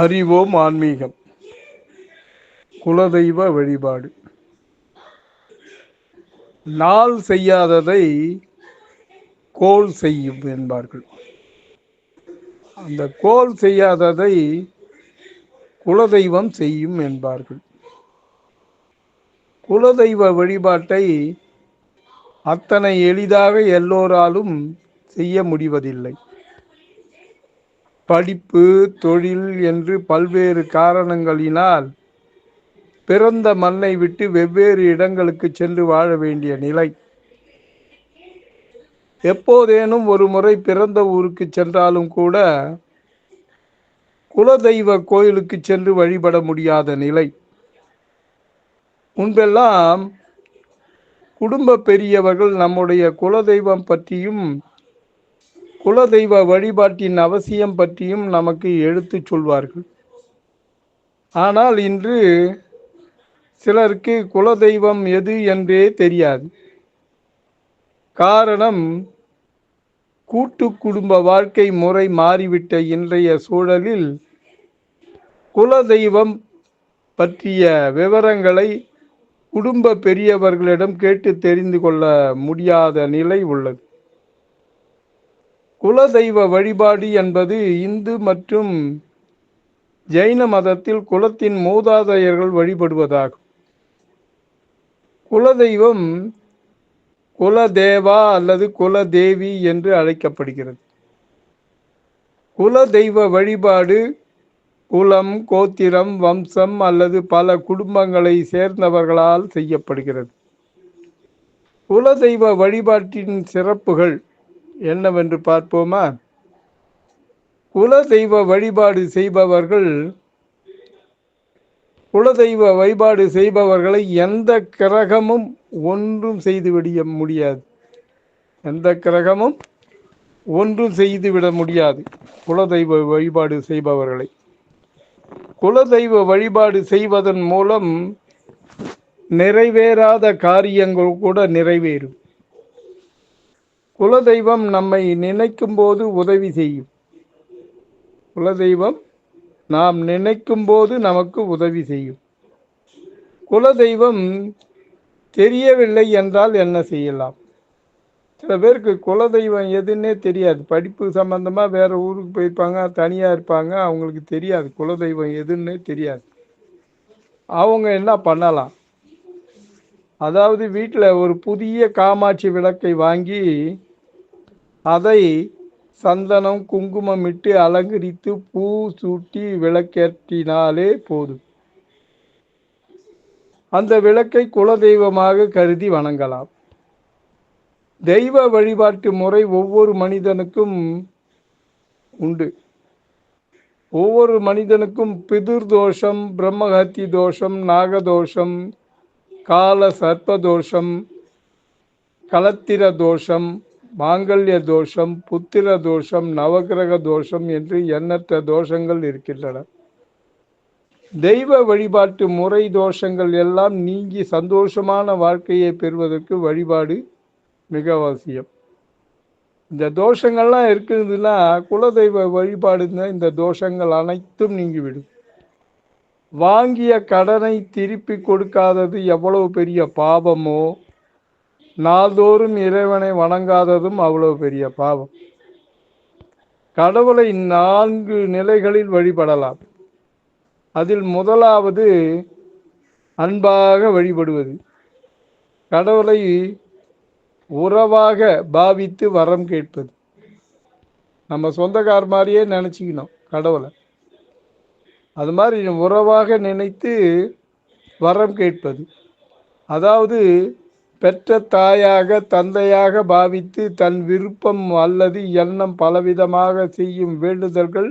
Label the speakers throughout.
Speaker 1: அறிவோம் ஆன்மீகம். குலதெய்வ வழிபாடு. நாள் செய்யாததை கோல் செய்யும் என்பார்கள். அந்த கோல் செய்யாததை குலதெய்வம் செய்யும் என்பார்கள். குலதெய்வ வழிபாட்டை அத்தனை எளிதாக எல்லோராலும் செய்ய முடிவதில்லை. படிப்பு தொழில் என்று பல்வேறு காரணங்களினால் பிறந்த மண்ணை விட்டு வெவ்வேறு இடங்களுக்கு சென்று வாழ வேண்டிய நிலை. எப்போதேனும் ஒரு முறை பிறந்த ஊருக்கு சென்றாலும் கூட குலதெய்வ கோயிலுக்கு சென்று வழிபட முடியாத நிலை. முன்பெல்லாம் குடும்ப பெரியவர்கள் நம்முடைய குலதெய்வம் பற்றியும் குலதெய்வ வழிபாட்டின் அவசியம் பற்றியும் நமக்கு எடுத்துச் சொல்வார்கள். ஆனால் இன்று சிலருக்கு குலதெய்வம் எது என்றே தெரியாது. காரணம் கூட்டு குடும்ப வாழ்க்கை முறை மாறிவிட்ட இன்றைய சூழலில் குலதெய்வம் பற்றிய விவரங்களை குடும்ப பெரியவர்களிடம் கேட்டு தெரிந்து கொள்ள முடியாத நிலை உள்ளது. குலதெய்வ வழிபாடு என்பது இந்து மற்றும் ஜெயின மதத்தில் குலத்தின் மூதாதையர்கள் வழிபடுவதாகும். குலதெய்வம் குலதேவா அல்லது குலதேவி என்று அழைக்கப்படுகிறது. குலதெய்வ வழிபாடு குலம் கோத்திரம் வம்சம் அல்லது பல குடும்பங்களை சேர்ந்தவர்களால் செய்யப்படுகிறது. குலதெய்வ வழிபாட்டின் சிறப்புகள் என்னவென்று பார்ப்போமா? குலதெய்வ வழிபாடு செய்பவர்கள் குலதெய்வ வழிபாடு செய்பவர்களை எந்த கிரகமும் ஒன்றும் செய்துவிட முடியாது. எந்த கிரகமும் ஒன்றும் செய்துவிட முடியாது குலதெய்வ வழிபாடு செய்பவர்களை. குலதெய்வ வழிபாடு செய்வதன் மூலம் நிறைவேறாத காரியங்கள் கூட நிறைவேறும். குலதெய்வம் நம்மை நினைக்கும் போது உதவி செய்யும். குலதெய்வம் நாம் நினைக்கும் போது நமக்கு உதவி செய்யும். குலதெய்வம் தெரியவில்லை என்றால் என்ன செய்யலாம்? சில பேருக்கு குலதெய்வம் எதுன்னே தெரியாது. படிப்பு சம்மந்தமாக வேற ஊருக்கு போயிருப்பாங்க தனியாக இருப்பாங்க அவங்களுக்கு தெரியாது. குலதெய்வம் எதுன்னே தெரியாது. அவங்க என்ன பண்ணலாம்? அதாவது வீட்டில் ஒரு புதிய காமாட்சி விளக்கை வாங்கி அதை சந்தனம் குங்குமம் இட்டு அலங்கரித்து பூ சூட்டி விளக்கேற்றினாலே போதும். அந்த விளக்கை குலதெய்வமாக கருதி வணங்கலாம். தெய்வ வழிபாட்டு முறை ஒவ்வொரு மனிதனுக்கும் உண்டு. ஒவ்வொரு மனிதனுக்கும் பிதிர் தோஷம் பிரம்மஹத்தி தோஷம் நாகதோஷம் கால சர்ப்ப தோஷம் கலத்திர தோஷம் மாங்கல்ய தோஷம் புத்திர தோஷம் நவகிரக தோஷம் என்று எண்ணற்ற தோஷங்கள் இருக்கின்றன. தெய்வ வழிபாட்டு முறை தோஷங்கள் எல்லாம் நீங்கி சந்தோஷமான வாழ்க்கையை பெறுவதற்கு வழிபாடு மிக அவசியம். இந்த தோஷங்கள்லாம் இருக்குதுன்னா குலதெய்வ வழிபாடுங்க இந்த தோஷங்கள் அனைத்தும் நீங்கிவிடும். வாங்கிய கடனை திருப்பி கொடுக்காதது எவ்வளவு பெரிய பாவமோ நாள்தோறும் இறைவனை வணங்காததும் அவ்வளவு பெரிய பாவம். கடவுளை நான்கு நிலைகளில் வழிபடலாம். அதில் முதலாவது அன்பாக வழிபடுவது. கடவுளை உறவாக பாவித்து வரம் கேட்பது. நம்ம சொந்தக்கார் மாதிரியே நினச்சிக்கணும் கடவுளை. அது மாதிரி உறவாக நினைத்து வரம் கேட்பது. அதாவது பெற்ற தாயாக தந்தையாக பாவித்து தன் விருப்பம் அல்லது எண்ணம் பலவிதமாக செய்யும் வேண்டுதல்கள்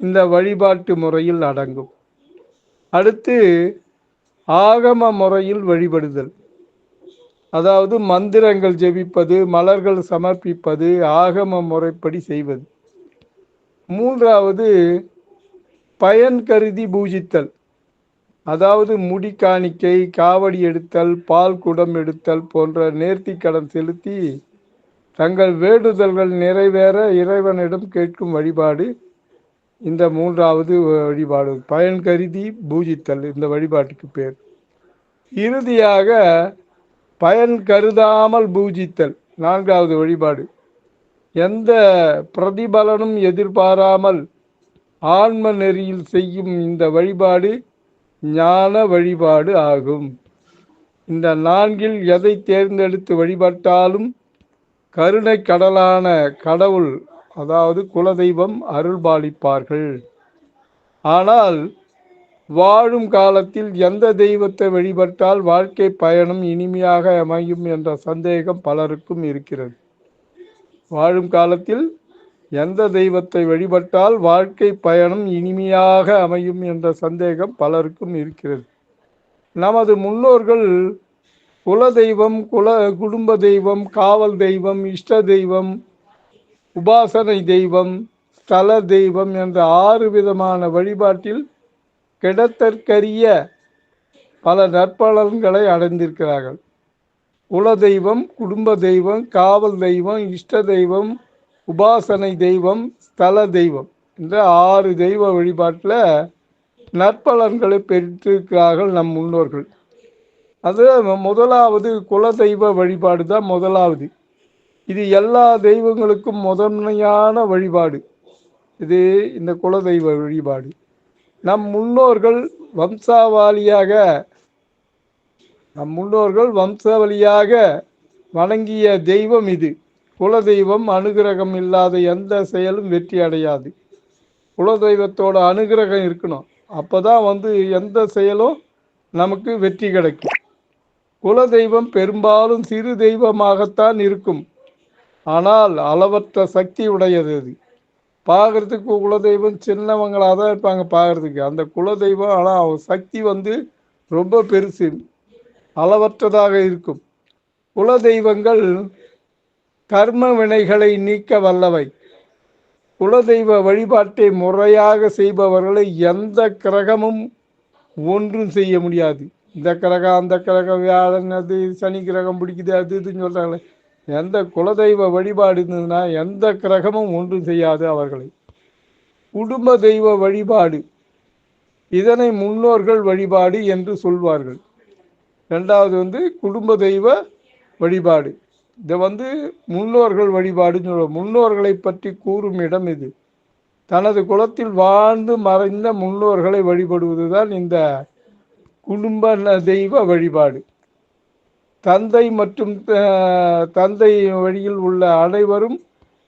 Speaker 1: இந்த வழிபாட்டு முறையில் அடங்கும். அடுத்து ஆகம முறையில் வழிபடுதல். அதாவது மந்திரங்கள் ஜெபிப்பது மலர்கள் சமர்ப்பிப்பது ஆகம முறைப்படி செய்வது. மூன்றாவது பயன் கருதி பூஜித்தல். அதாவது முடி காணிக்கை காவடி எடுத்தல் பால் குடம் எடுத்தல் போன்ற நேர்த்தி கடன் செலுத்தி தங்கள் வேண்டுதல்கள் நிறைவேற இறைவனிடம் கேட்கும் வழிபாடு இந்த மூன்றாவது வழிபாடு. பயன் கருதி பூஜித்தல் இந்த வழிபாட்டுக்கு பேர். இறுதியாக பயன் கருதாமல் பூஜித்தல் நான்காவது வழிபாடு. எந்த பிரதிபலனும் எதிர்பாராமல் ஆன்ம நெறியில் செய்யும் இந்த வழிபாடு ஞான வழிபாடு ஆகும். இந்த நான்கில் எதை தேர்ந்தெடுத்து வழிபட்டாலும் கருணை கடலான கடவுள் அதாவது குலதெய்வம் அருள்பாலிப்பார்கள். ஆனால் வாழும் காலத்தில் எந்த தெய்வத்தை வழிபட்டால் வாழ்க்கை பயணம் இனிமையாக அமையும் என்ற சந்தேகம் பலருக்கும் இருக்கிறது. வாழும் காலத்தில் எந்த தெய்வத்தை வழிபட்டால் வாழ்க்கை பயணம் இனிமையாக அமையும் என்ற சந்தேகம் பலருக்கும் இருக்கிறது. நமது முன்னோர்கள் குல தெய்வம் குல குடும்ப தெய்வம் காவல் தெய்வம் இஷ்ட தெய்வம் உபாசனை தெய்வம் ஸ்தல தெய்வம் என்ற ஆறு விதமான வழிபாட்டில் கிடத்தற்கரிய பல நற்பலன்களை அடைந்திருக்கிறார்கள். குல தெய்வம் குடும்ப தெய்வம் காவல் தெய்வம் இஷ்ட தெய்வம் உபாசனை தெய்வம் ஸ்தல தெய்வம் என்ற ஆறு தெய்வ வழிபாட்டில் நற்பலன்களை பெற்றிருக்கிறார்கள் நம் முன்னோர்கள். அது முதலாவது குல தெய்வ வழிபாடு தான் முதலாவது. இது எல்லா தெய்வங்களுக்கும் முதன்மையான வழிபாடு. இது இந்த குல தெய்வ வழிபாடு. நம் முன்னோர்கள் வம்சாவாளியாக நம் முன்னோர்கள் வம்சாவளியாக வணங்கிய தெய்வம் இது. குலதெய்வம் அனுகிரகம் இல்லாத எந்த செயலும் வெற்றி அடையாது. குலதெய்வத்தோட அனுகிரகம் இருக்கணும். அப்போ தான் வந்து எந்த செயலும் நமக்கு வெற்றி கிடைக்கும். குலதெய்வம் பெரும்பாலும் சிறு தெய்வமாகத்தான் இருக்கும். ஆனால் அளவற்ற சக்தி உடையது அது. பார்க்குறதுக்கு குலதெய்வம் சின்னவங்களாக தான் இருப்பாங்க பார்க்குறதுக்கு. அந்த குலதெய்வம் ஆனால் சக்தி வந்து ரொம்ப பெருசு. அளவற்றதாக இருக்கும். குலதெய்வங்கள் கர்ம வினைகளை நீக்க வல்லவை. குலதெய்வ வழிபாட்டை முறையாக செய்பவர்களை எந்த கிரகமும் ஒன்றும் செய்ய முடியாது. இந்த கிரகம் அந்த கிரகம் வியாழன் அது சனி கிரகம் பிடிக்குது அது இதுன்னு சொல்கிறாங்களே எந்த குலதெய்வ வழிபாடு இருந்ததுன்னா எந்த கிரகமும் ஒன்றும் செய்யாது அவர்களை. குடும்ப தெய்வ வழிபாடு. இதனை முன்னோர்கள் வழிபாடு என்று சொல்வார்கள். ரெண்டாவது வந்து குடும்ப தெய்வ வழிபாடு. இது வந்து முன்னோர்கள் வழிபாடுன்னு சொல்லுவோம் முன்னோர்களை பற்றி கூறும் இடம் இது. தனது குலத்தில் வாழ்ந்து மறைந்த முன்னோர்களை வழிபடுவதுதான் இந்த குடும்ப தெய்வ வழிபாடு. தந்தை மற்றும் தந்தை வழியில் உள்ள அனைவரும்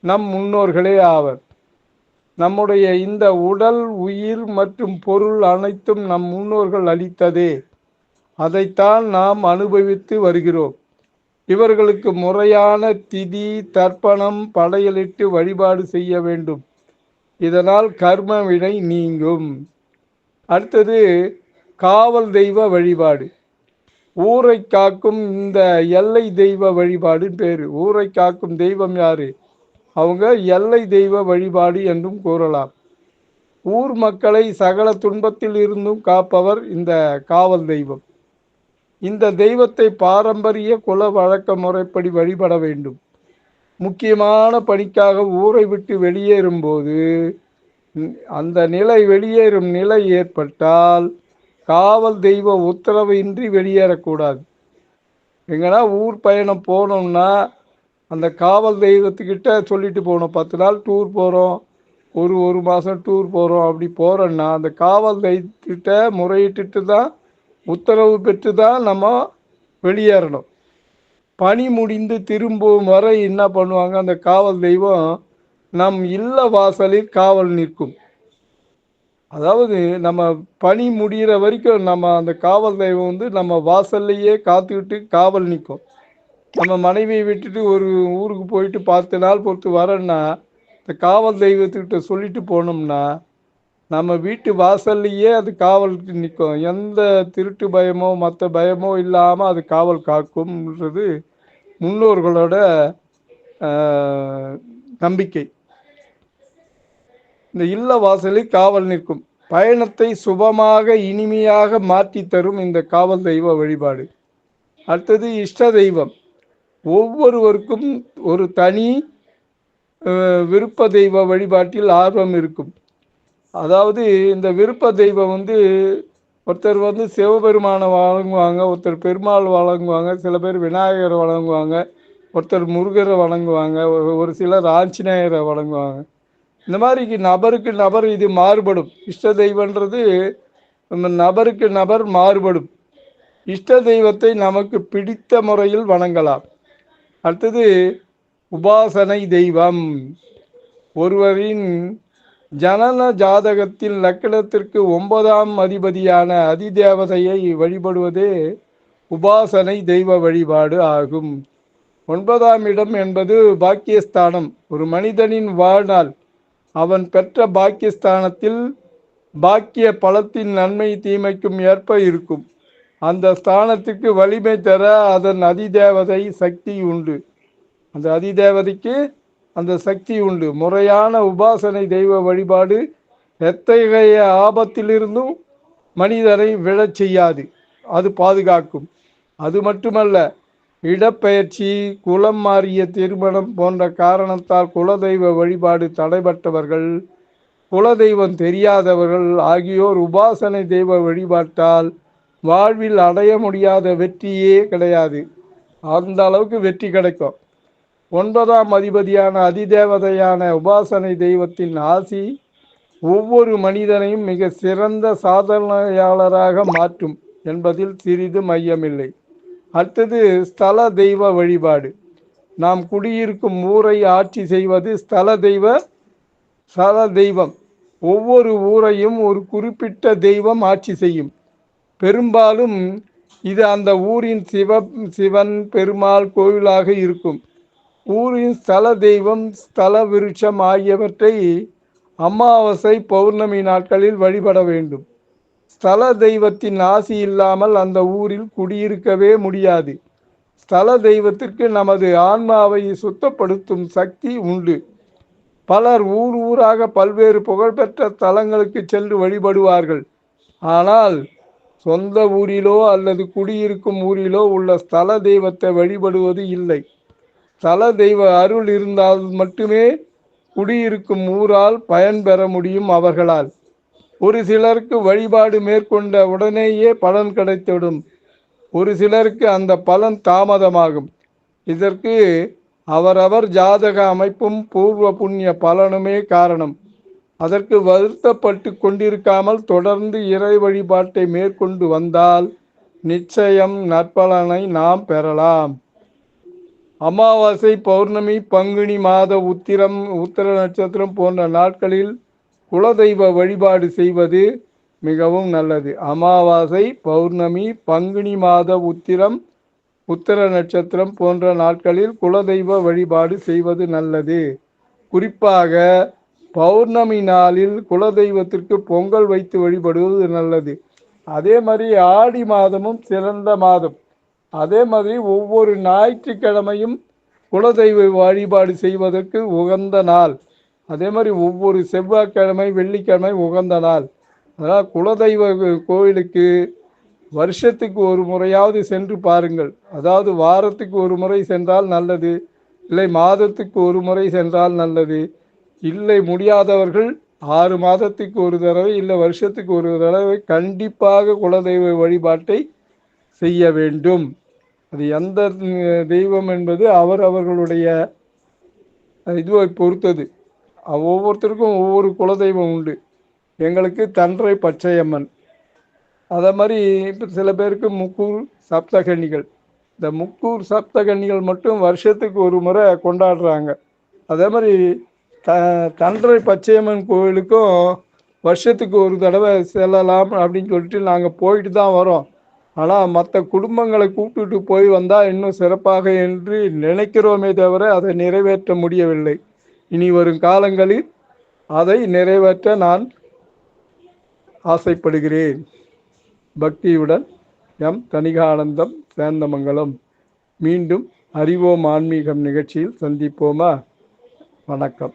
Speaker 1: நம் முன்னோர்களே ஆவர். நம்முடைய இந்த உடல் உயிர் மற்றும் பொருள் அனைத்தும் நம் முன்னோர்கள் அளித்ததே. அதைத்தான் நாம் அனுபவித்து வருகிறோம். இவர்களுக்கு முறையான திதி தர்ப்பணம் படையலிட்டு வழிபாடு செய்ய வேண்டும். இதனால் கர்ம வினை நீங்கும். அடுத்தது காவல் தெய்வ வழிபாடு. ஊரை காக்கும் இந்த எல்லை தெய்வ வழிபாடுன்னு பேர். ஊரை காக்கும் தெய்வம் யாரு? அவங்க எல்லை தெய்வ வழிபாடு என்றும் கூறலாம். ஊர் மக்களை சகல துன்பத்தில் இருந்தும் காப்பவர் இந்த காவல் தெய்வம். இந்த தெய்வத்தை பாரம்பரிய குல வழக்க முறைப்படி வழிபட வேண்டும். முக்கியமான பணிக்காக ஊரை விட்டு வெளியேறும்போது அந்த நிலை வெளியேறும் நிலை ஏற்பட்டால் காவல் தெய்வ உத்தரவு இன்றி வெளியேறக்கூடாது. எங்கன்னா ஊர் பயணம் போனோம்னா அந்த காவல் தெய்வத்துக்கிட்ட சொல்லிட்டு போகணும். பத்து நாள் டூர் போகிறோம் ஒரு ஒரு மாதம் டூர் போகிறோம் அப்படி போகிறோன்னா அந்த காவல் தெய்வத்திட்ட முறையிட்டு தான் உத்தரவு பெற்று தான் நம்ம வெளியேறணும். பணி முடிந்து திரும்பும் வரை என்ன பண்ணுவாங்க? அந்த காவல் தெய்வம் நம் இல்ல வாசலில் காவல் நிற்கும். அதாவது நம்ம பணி முடிகிற வரைக்கும் நம்ம அந்த காவல் தெய்வம் வந்து நம்ம வாசல்லையே காத்துக்கிட்டு காவல் நிற்கும். நம்ம மனைவியை விட்டுட்டு ஒரு ஊருக்கு போயிட்டு பத்து நாள் பொறுத்து வரேன்னா இந்த காவல் தெய்வத்துக்கிட்ட சொல்லிட்டு போனோம்னா நம்ம வீட்டு வாசல்லையே அது காவல் நிற்கும் எந்த திருட்டு பயமோ மற்ற பயமோ இல்லாமல் அது காவல் காக்கும்ன்றது முன்னோர்களோட நம்பிக்கை. இந்த இல்ல வாசலில் காவல் நிற்கும். பயணத்தை சுபமாக இனிமையாக மாற்றி தரும் இந்த காவல் தெய்வ வழிபாடு. அடுத்தது இஷ்ட தெய்வம். ஒவ்வொருவருக்கும் ஒரு தனி விருப்ப தெய்வ வழிபாட்டில் ஆர்வம் இருக்கும். அதாவது இந்த விருப்ப தெய்வம் வந்து ஒருத்தர் வந்து சிவபெருமானை வழங்குவாங்க ஒருத்தர் பெருமாள் வழங்குவாங்க சில பேர் விநாயகரை வழங்குவாங்க ஒருத்தர் முருகரை வணங்குவாங்க ஒரு ஒரு சிலர் ஆஞ்சநேயரை வணங்குவாங்க இந்த மாதிரி நபருக்கு நபர் இது மாறுபடும். இஷ்ட தெய்வன்றது நம்ம நபருக்கு நபர் மாறுபடும். இஷ்ட தெய்வத்தை நமக்கு பிடித்த முறையில் வணங்கலாம். அடுத்தது உபாசனை தெய்வம். ஒருவரின் ஜனன ஜாதகத்தில் லக்கணத்திற்கு ஒன்பதாம் அதிபதியான அதிதேவதையை வழிபடுவதே உபாசனை தெய்வ வழிபாடு ஆகும். ஒன்பதாம் இடம் என்பது பாக்கியஸ்தானம். ஒரு மனிதனின் வாழ்நாள் அவன் பெற்ற பாக்கியஸ்தானத்தில் பாக்கிய பலத்தின் நன்மை தீமைக்கும் ஏற்ப இருக்கும். அந்த ஸ்தானத்துக்கு வலிமை தர அதன் அதிதேவதை சக்தி உண்டு. அந்த அதிதேவதைக்கு அந்த சக்தி உண்டு. முறையான உபாசனை தெய்வ வழிபாடு எத்தகைய ஆபத்திலிருந்தும் மனிதரை விழச் செய்யாது. அது பாதுகாக்கும். அது மட்டுமல்ல இடப்பெயர்ச்சி குலம் மாறிய திருமணம் போன்ற காரணத்தால் குலதெய்வ வழிபாடு தடைபட்டவர்கள் குலதெய்வம் தெரியாதவர்கள் ஆகியோர் உபாசனை தெய்வ வழிபாட்டால் வாழ்வில் அடைய முடியாத வெற்றியே கிடையாது. அந்த அளவுக்கு வெற்றி கிடைக்கும். ஒன்பதாம் அதிபதியான அதிதேவதையான உபாசனை தெய்வத்தின் ஆசி ஒவ்வொரு மனிதனையும் மிக சிறந்த சாதனையாளராக மாற்றும் என்பதில் சிறிது மையமில்லை. அடுத்தது ஸ்தல தெய்வ வழிபாடு. நாம் குடியிருக்கும் ஊரை ஆட்சி செய்வது ஸ்தல தெய்வ ஸ்தல தெய்வம். ஒவ்வொரு ஊரையும் ஒரு குறிப்பிட்ட தெய்வம் ஆட்சி செய்யும். பெரும்பாலும் இது அந்த ஊரின் சிவ சிவன் பெருமாள் கோவிலாக இருக்கும். ஊரின் ஸ்தல தெய்வம் ஸ்தல விருட்சம் ஆகியவற்றை அமாவாசை பௌர்ணமி நாட்களில் வழிபட வேண்டும். ஸ்தல தெய்வத்தின் ஆசி இல்லாமல் அந்த ஊரில் குடியிருக்கவே முடியாது. ஸ்தல தெய்வத்திற்கு நமது ஆன்மாவை சுத்தப்படுத்தும் சக்தி உண்டு. பலர் ஊர் ஊராக பல்வேறு புகழ்பெற்ற தலங்களுக்கு சென்று வழிபடுவார்கள். ஆனால் சொந்த ஊரிலோ அல்லது குடியிருக்கும் ஊரிலோ உள்ள ஸ்தல தெய்வத்தை வழிபடுவது இல்லை. தல தெய்வ அருள் இருந்தால் மட்டுமே குடியிருக்கும் ஊரால் பயன்பெற முடியும் அவர்களால். ஒரு சிலருக்கு வழிபாடு மேற்கொண்ட உடனேயே பலன் கிடைத்துவிடும் ஒரு சிலருக்கு அந்த பலன் தாமதமாகும். இதற்கு அவரவர் ஜாதக அமைப்பும் பூர்வ புண்ணிய பலனுமே காரணம். அதற்கு வருத்தப்பட்டு கொண்டிருக்காமல் தொடர்ந்து இறை வழிபாட்டை மேற்கொண்டு வந்தால் நிச்சயம் நற்பலனை நாம் பெறலாம். அமாவாசை பௌர்ணமி பங்குனி மாத உத்திரம் உத்திர நட்சத்திரம் போன்ற நாட்களில் குலதெய்வ வழிபாடு செய்வது மிகவும் நல்லது. அமாவாசை பௌர்ணமி பங்குனி மாத உத்திரம் உத்திர நட்சத்திரம் போன்ற நாட்களில் குலதெய்வ வழிபாடு செய்வது நல்லது. குறிப்பாக பௌர்ணமி நாளில் குலதெய்வத்திற்கு பொங்கல் வைத்து வழிபடுவது நல்லது. அதே மாதிரி ஆடி மாதமும் சிறந்த மாதம். அதே மாதிரி ஒவ்வொரு ஞாயிற்றுக்கிழமையும் குலதெய்வ வழிபாடு செய்வதற்கு உகந்த நாள். அதே மாதிரி ஒவ்வொரு செவ்வாய்க்கிழமை வெள்ளிக்கிழமை உகந்த நாள். அதனால் குலதெய்வ கோயிலுக்கு வருஷத்துக்கு ஒரு முறையாவது சென்று பாருங்கள். அதாவது வாரத்துக்கு ஒரு முறை சென்றால் நல்லது இல்லை மாதத்துக்கு ஒரு முறை சென்றால் நல்லது. இல்லை முடியாதவர்கள் ஆறு மாதத்துக்கு ஒரு தடவை இல்லை வருஷத்துக்கு ஒரு தடவை கண்டிப்பாக குலதெய்வ வழிபாட்டை செய்ய வேண்டும். அது எந்த தெய்வம் என்பது அவர் அவர்களுடைய இதுவை பொறுத்தது. ஒவ்வொருத்தருக்கும் ஒவ்வொரு குலதெய்வம் உண்டு. எங்களுக்கு தன்றை பச்சையம்மன். அதே மாதிரி இப்போ சில பேருக்கு முக்கூர் சப்தகன்னிகள் இந்த முக்கூர் சப்தகன்னிகள் மட்டும் வருஷத்துக்கு ஒரு முறை கொண்டாடுறாங்க. அதே மாதிரி த தன்றை பச்சையம்மன் கோயிலுக்கும் வருஷத்துக்கு ஒரு தடவை செல்லலாம் அப்படின்னு சொல்லிட்டு நாங்கள் போயிட்டு தான் வரோம். ஆனால் மற்ற குடும்பங்களை கூப்பிட்டு போய் வந்தால் இன்னும் சிறப்பாக என்று நினைக்கிறோமே தவிர அதை நிறைவேற்ற முடியவில்லை. இனி வரும் காலங்களில் அதை நிறைவேற்ற நான் ஆசைப்படுகிறேன். பக்தியுடன் எம் தனிகானந்தம் சேந்தமங்கலம். மீண்டும் அறிவோம் ஆன்மீகம் நிகழ்ச்சியில் சந்திப்போமா? வணக்கம்.